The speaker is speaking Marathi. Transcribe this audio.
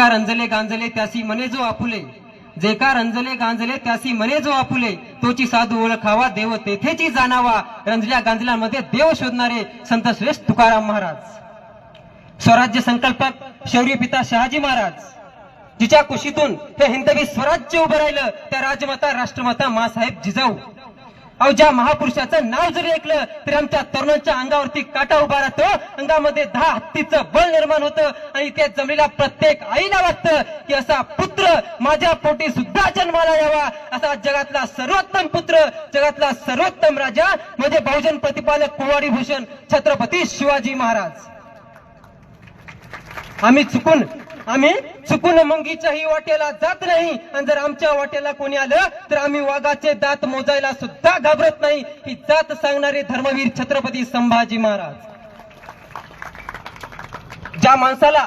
का रंजले गांजले त्यासी मने जो आपुले. जे का रंजले गांजले त्यासी मने जो आपुले. तोची साधू ओळखावा देव तेथेची जाणावा. रंजल्या गांजल्यामध्ये देव शोधणारे संत श्रेष्ठ तुकाराम महाराज. स्वराज्य संकल्पक शौर्य पिता शहाजी महाराज. जिच्या कुशीतून हे हिंदवी स्वराज्य उभं राहिलं त्या राजमाता राष्ट्रमाता मासाहेब जिजाऊ. अहो ज्या महापुरुषाचं नाव जरी ऐकलं तरी आमच्या तरुणांच्या अंगावरती काटा उभा राहतो. अंगामध्ये दहा हत्तीचं बळ निर्माण होतं आणि ते जमलेल्या प्रत्येक आईला वाटतं की असा पुत्र माझ्या पोटी सुद्धा जन्माला यावा. असा जगातला सर्वोत्तम पुत्र जगातला सर्वोत्तम राजा म्हणजे बहुजन प्रतिपालक कुवारी भूषण छत्रपती शिवाजी महाराज. आम्ही चुकून आम्ही चुकून मंगीच्याही वाटेला जात नाही. आणि जर आमच्या वाटेला कोणी आलं तर आम्ही वाघाचे दात मोजायला सुद्धा घाबरत नाही. ही जात सांगणारे धर्मवीर छत्रपती संभाजी महाराज. ज्या माणसाला